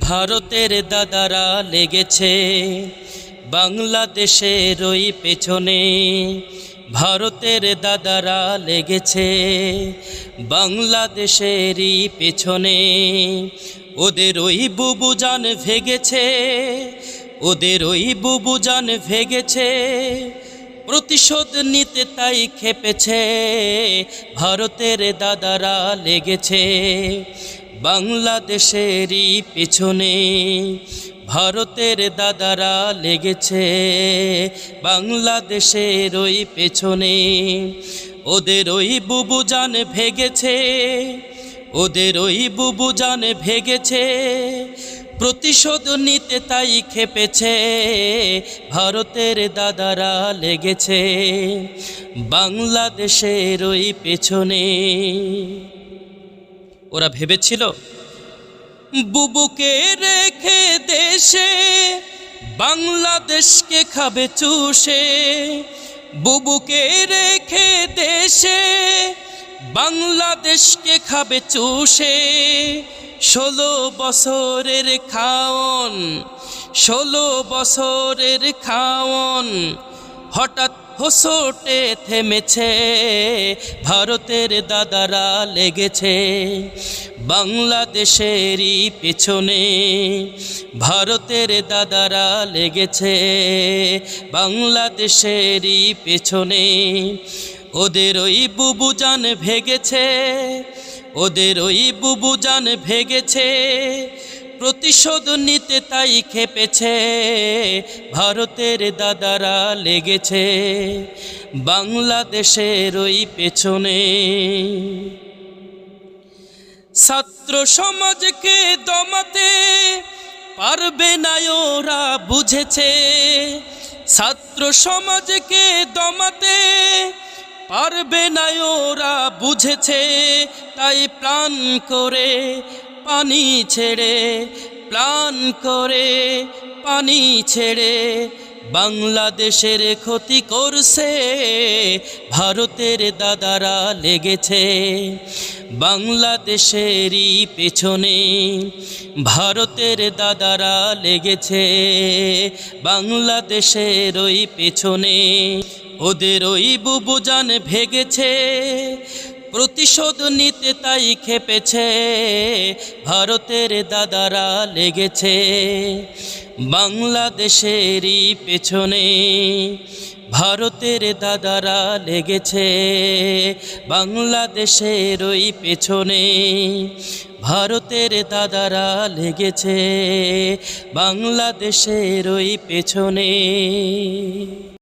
ভারতের দাদারা লেগেছে বাংলাদেশের ওই পেছনে। ভারতের দাদারা লেগেছে বাংলাদেশেরই পেছনে। ওদের ওই বুবুজান ভেগেছে, ওদের ওই বুবুজান ভেগেছে, প্রতিশোধ নিতে তাই খেপেছে। ভারতের দাদারা লেগেছে বাংলাদেশেরই পেছনে ভারতের দাদারা লেগেছে। বাংলাদেশের ওই পেছনে ওদের ওই বুবুজান ভেগেছে। ওদের ওই বুবুজান ভেগেছে। প্রতিশোধ নিতে তাই খেপেছে। ভারতের দাদারা লেগেছে। বাংলাদেশের ওই পেছনে ওরা ভেবেছিল, বুবুকে রেখে দেশে, বাংলাদেশকে খাবে চুষে। বুবুকে রেখে দেশে, বাংলাদেশকে খাবে চুষে। ষোলো বছরের খাওন, ষোলো বছরের খাওন হঠাৎ হোসোটে থেমেছে, ভারতের দাদারা লেগেছে বাংলাদেশেরই পেছনে, ভারতের দাদারা লেগেছে বাংলাদেশেরই পেছনে। ওদের ওই বুবুজান ভেগেছে, ওদের ওই বুবুজান ভেগেছে প্রতিশোধ নিতে তাই খেপেছে, ভারতের দাদারা লেগেছে, বাংলাদেশের ওই পেছনে। ছাত্র সমাজকে দমাতে পারবে না ওরা, বুঝেছে। ছাত্র সমাজকে দমাতে পারবে না ওরা, বুঝেছে। তাই প্রাণ করে পানি ছেড়ে, প্লান করে পানি ছেড়ে বাংলাদেশের ক্ষতি করছে, ভারতের দাদারা লেগেছে। বাংলাদেশেরই পেছনে ভারতের দাদারা লেগেছে। বাংলাদেশের ওই পেছনে ওদের ওই বুবুজান ভেগেছে। প্রতিশোধ নিতে তাই খেপেছে, ভারতের দাদারা লেগেছে, বাংলাদেশেরই পেছনে, ভারতের দাদারা লেগেছে, বাংলাদেশের ওই পেছনে, ভারতের দাদারা লেগেছে, বাংলাদেশের ওই পেছনে।